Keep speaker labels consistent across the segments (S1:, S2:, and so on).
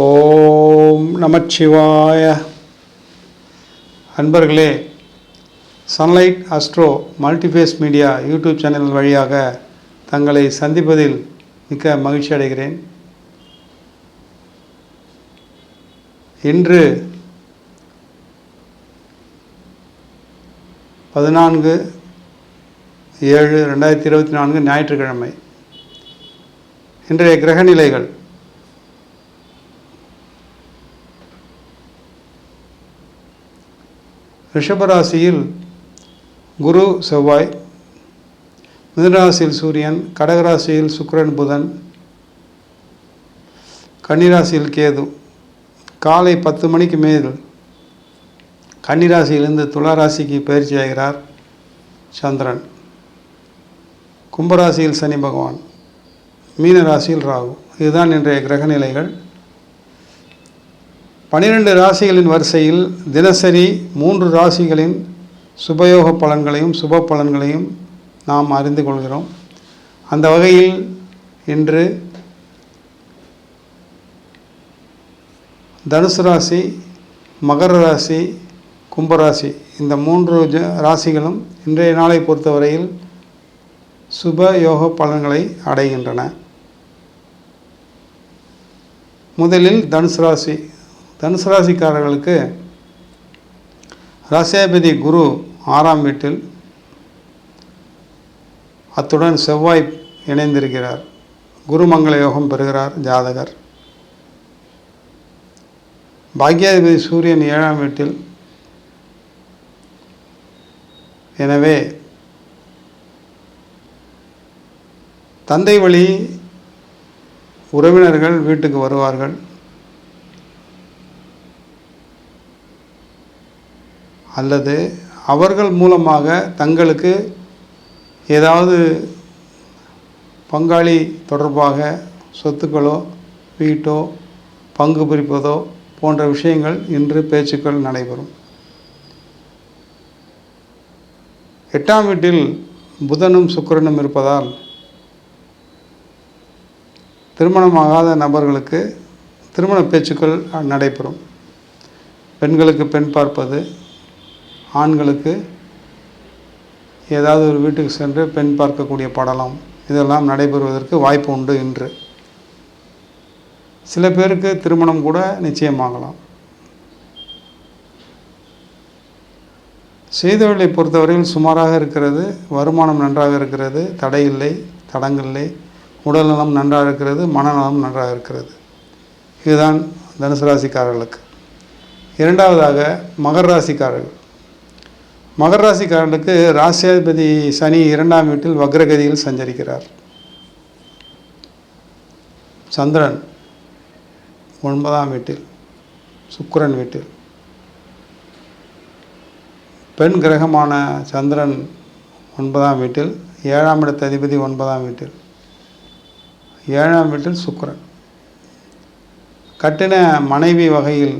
S1: ஓம் நமச்சிவாய. அன்பர்களே Sunlight Astro Multiphase Media YouTube channel வழியாக தங்களை சந்திப்பதில் மிக்க மகிழ்ச்சி அடைகிறேன். இன்று பதினான்கு ஏழு ரெண்டாயிரத்தி இருபத்தி நான்கு ஞாயிற்றுக்கிழமை. இன்றைய கிரகநிலைகள். ரிஷபராசியில் குரு செவ்வாய் மிதனராசியில் சூரியன் கடகராசியில் சுக்கிரன் புதன் கன்னிராசியில் கேது. காலை பத்து மணிக்கு மேல் கன்னிராசியிலிருந்து துளாராசிக்கு பயிற்சி ஆகிறார் சந்திரன். கும்பராசியில் சனி பகவான் மீனராசியில் ராகு. இதுதான் இன்றைய கிரகநிலைகள். பனிரெண்டு ராசிகளின் வரிசையில் தினசரி மூன்று ராசிகளின் சுபயோக பலன்களையும் சுப பலன்களையும் நாம் அறிந்து கொள்கிறோம். அந்த வகையில் இன்று தனுசு ராசி மகர ராசி கும்பராசி இந்த மூன்று ராசிகளும் இன்றைய நாளை பொறுத்தவரையில் சுப யோக பலன்களை அடைகின்றன. முதலில் தனுசு ராசி தனுசு ராசிக்காரர்களுக்கு ராசியாபதி குரு ஆறாம் வீட்டில் அத்துடன் செவ்வாய் இணைந்திருக்கிறார். குருமங்கள யோகம் பெறுகிறார் ஜாதகர். பாக்யாதிபதி சூரியன் ஏழாம் வீட்டில். எனவே தந்தை வழி உறவினர்கள் வீட்டுக்கு வருவார்கள். அல்லது அவர்கள் மூலமாக தங்களுக்கு ஏதாவது பங்காளி தொடர்பாக சொத்துக்களோ வீட்டோ பங்கு பிரிப்பதோ போன்ற விஷயங்கள் இன்று பேச்சுக்கள் நடைபெறும். எட்டாம் வீட்டில் புதனும் சுக்கரனும் இருப்பதால் திருமணமாகாத நபர்களுக்கு திருமண பேச்சுக்கள் நடைபெறும். பெண்களுக்கு பெண் பார்ப்பது ஆண்களுக்கு ஏதாவது ஒரு வீட்டுக்கு சென்று பெண் பார்க்கக்கூடிய படலம் இதெல்லாம் நடைபெறுவதற்கு வாய்ப்பு உண்டு இன்று. சில பேருக்கு திருமணம் கூட நிச்சயமாகலாம். செய்தொழிலை பொறுத்தவரையில் சுமாராக இருக்கிறது வருமானம் நன்றாக இருக்கிறது தடையில்லை தடங்கில்லை உடல்நலம் நன்றாக இருக்கிறது மனநலம் நன்றாக இருக்கிறது. இதுதான் தனுசு ராசிக்காரர்களுக்கு. இரண்டாவதாக மகர ராசிக்காரர்கள். மகர ராசிக்காரர்களுக்கு ராசியாதிபதி சனி இரண்டாம் வீட்டில் வக்ரகதியில் சஞ்சரிக்கிறார். சந்திரன் ஒன்பதாம் வீட்டில் சுக்கரன் வீட்டில். பெண் கிரகமான சந்திரன் ஒன்பதாம் வீட்டில் ஏழாம் இடத்து அதிபதி ஒன்பதாம் வீட்டில் ஏழாம் வீட்டில் சுக்கரன். கட்டின மனைவி வகையில்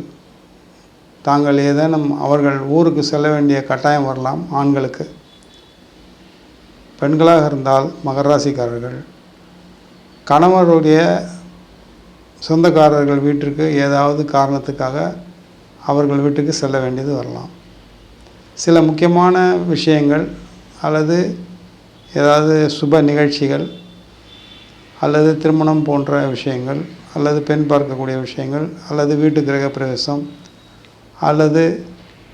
S1: தாங்கள் ஏதேனும் அவர்கள் ஊருக்கு செல்ல வேண்டிய கட்டாயம் வரலாம் ஆண்களுக்கு. பெண்களாக இருந்தால் மகராசிக்காரர்கள் கணவருடைய சொந்தக்காரர்கள் வீட்டிற்கு ஏதாவது காரணத்துக்காக அவர்கள் வீட்டுக்கு செல்ல வேண்டியது வரலாம். சில முக்கியமான விஷயங்கள் அல்லது ஏதாவது சுப நிகழ்ச்சிகள் அல்லது திருமணம் போன்ற விஷயங்கள் அல்லது பெண் பார்க்கக்கூடிய விஷயங்கள் அல்லது வீட்டு கிரக பிரவேசம் அல்லது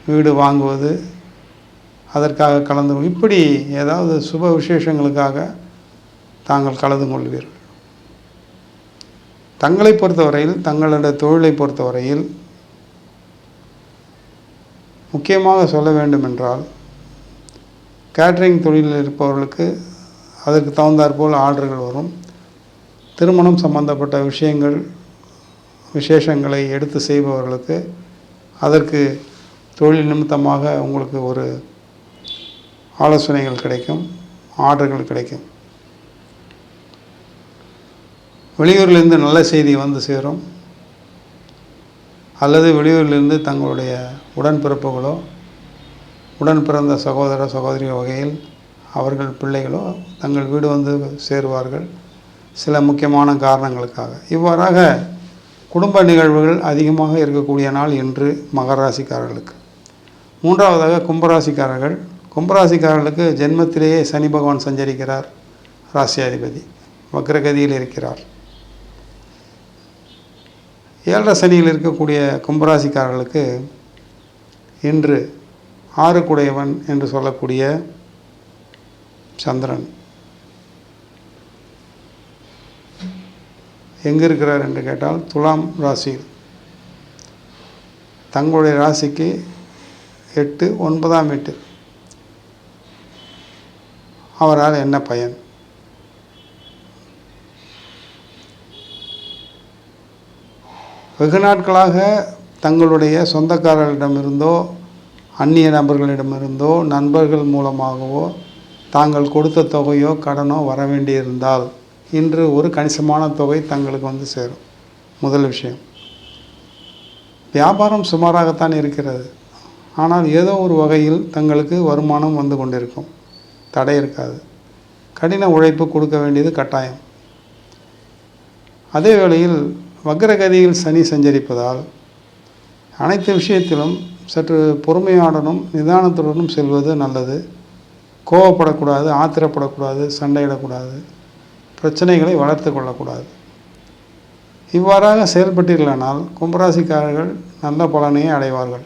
S1: வீடு வாங்குவது அதற்காக கலந்து இப்படி ஏதாவது சுப விசேஷங்களுக்காக தாங்கள் கலந்து கொள்வீர்கள். தங்களை பொறுத்தவரையில் தங்களுடைய தொழிலை பொறுத்தவரையில் முக்கியமாக சொல்ல வேண்டுமென்றால் கேட்ரிங் தொழிலில் இருப்பவர்களுக்கு அதற்கு தகுந்தாற்போல் ஆர்டர்கள் வரும். திருமணம் சம்பந்தப்பட்ட விஷயங்கள் விசேஷங்களை எடுத்து செய்பவர்களுக்கு அதற்கு தொழில் நிமித்தமாக உங்களுக்கு ஒரு ஆலோசனைகள் கிடைக்கும் ஆர்டர்கள் கிடைக்கும். வெளியூர்லேருந்து நல்ல செய்தி வந்து சேரும். அல்லது வெளியூரிலிருந்து தங்களுடைய உடன்பிறப்புகளோ உடன் பிறந்த சகோதர சகோதரி வகையில் அவர்கள் பிள்ளைகளோ தங்கள் வீடு வந்து சேருவார்கள். சில முக்கியமான காரணங்களுக்காக. இவ்வாறாக குடும்ப நிகழ்வுகள் அதிகமாக இருக்கக்கூடிய நாள் இன்று மகராசிக்காரர்களுக்கு மூன்றாவதாக கும்பராசிக்காரர்கள். கும்பராசிக்காரர்களுக்கு ஜென்மத்திலேயே சனி பகவான் சஞ்சரிக்கிறார். ராசியாதிபதி. வக்ரகதியில் இருக்கிறார். ஏழரை சனியில் இருக்கக்கூடிய கும்பராசிக்காரர்களுக்கு இன்று ஆறு குடையவன் என்று சொல்லக்கூடிய சந்திரன். எங்கே இருக்கிறார் என்று கேட்டால் துலாம் ராசியில். தங்களுடைய ராசிக்கு எட்டு ஒன்பதாம் எட்டு அவரால் என்ன பயன்? வெகு நாட்களாக தங்களுடைய சொந்தக்காரர்களிடமிருந்தோ அந்நிய நபர்களிடமிருந்தோ நண்பர்கள் மூலமாகவோ தாங்கள் கொடுத்த தொகையோ கடனோ வர வேண்டியிருந்தால் இன்று ஒரு கணிசமான தொகை தங்களுக்கு வந்து சேரும். முதல் விஷயம். வியாபாரம் சுமாராகத்தான் இருக்கிறது. ஆனால் ஏதோ ஒரு வகையில் தங்களுக்கு வருமானம் வந்து கொண்டிருக்கும். தடை இருக்காது. கடின உழைப்பு கொடுக்க வேண்டியது கட்டாயம். அதே வேளையில் வக்ரகதியில் சனி சஞ்சரிப்பதால் அனைத்து விஷயத்திலும் சற்று பொறுமையாடனும் நிதானத்துடனும் செல்வது நல்லது. கோவப்படக்கூடாது ஆத்திரப்படக்கூடாது சண்டையிடக்கூடாது. பிரச்சனைகளை வளர்த்து கொள்ளக்கூடாது. இவ்வாறாக செயல்பட்டீர்களானால் கும்பராசிக்காரர்கள் நல்ல பலனையே அடைவார்கள்.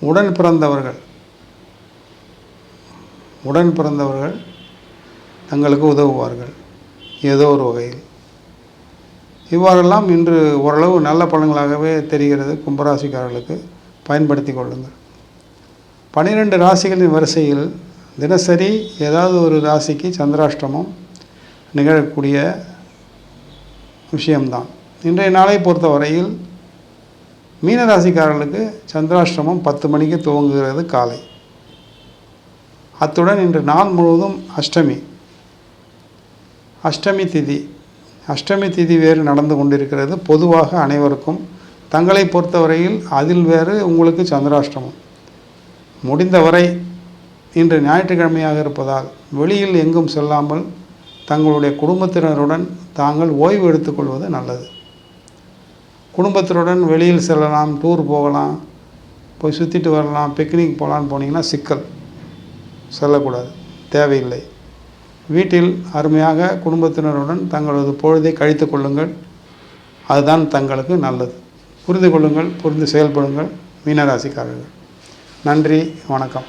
S1: உடன் பிறந்தவர்கள் உடன் பிறந்தவர்கள் தங்களுக்கு உதவுவார்கள் ஏதோ ஒரு வகையில். இவ்வாறெல்லாம் இன்று ஓரளவு நல்ல பலன்களாகவே தெரிகிறது கும்பராசிக்காரர்களுக்கு. பயன்படுத்தி கொள்ளுங்கள். பனிரெண்டு ராசிகளின் வரிசையில் தினசரி ஏதாவது ஒரு ராசிக்கு சந்திராஷ்டமம் நிகழக்கூடிய விஷயம்தான். இன்றைய நாளை பொறுத்தவரையில் மீனராசிக்காரர்களுக்கு சந்திராஷ்டமம் பத்து மணிக்கு துவங்குகிறது காலை. அத்துடன் இன்று நாள் முழுவதும் அஷ்டமி. அஷ்டமி திதி. அஷ்டமி திதி வேறு நடந்து கொண்டிருக்கிறது. பொதுவாக அனைவருக்கும் தங்களை பொறுத்தவரையில் அதில் வேறு உங்களுக்கு சந்திராஷ்டமம். முடிந்தவரை இன்று ஞாயிற்றுக்கிழமையாக இருப்பதால் வெளியில் எங்கும் செல்லாமல் தங்களுடைய குடும்பத்தினருடன் தாங்கள் ஓய்வு எடுத்துக்கொள்வது நல்லது. குடும்பத்தினருடன் வெளியில் செல்லலாம் டூர் போகலாம் போய் சுற்றிட்டு வரலாம் பிக்னிக் போகலான்னு போனீங்கன்னா சிக்கல். செல்லக்கூடாது தேவையில்லை. வீட்டில் அருமையாக குடும்பத்தினருடன் தங்களது பொழுதை கழித்து கொள்ளுங்கள். அதுதான் தங்களுக்கு நல்லது. புரிந்து கொள்ளுங்கள் புரிந்து செயல்படுங்கள் மீனராசிக்காரர்கள். நன்றி வணக்கம்.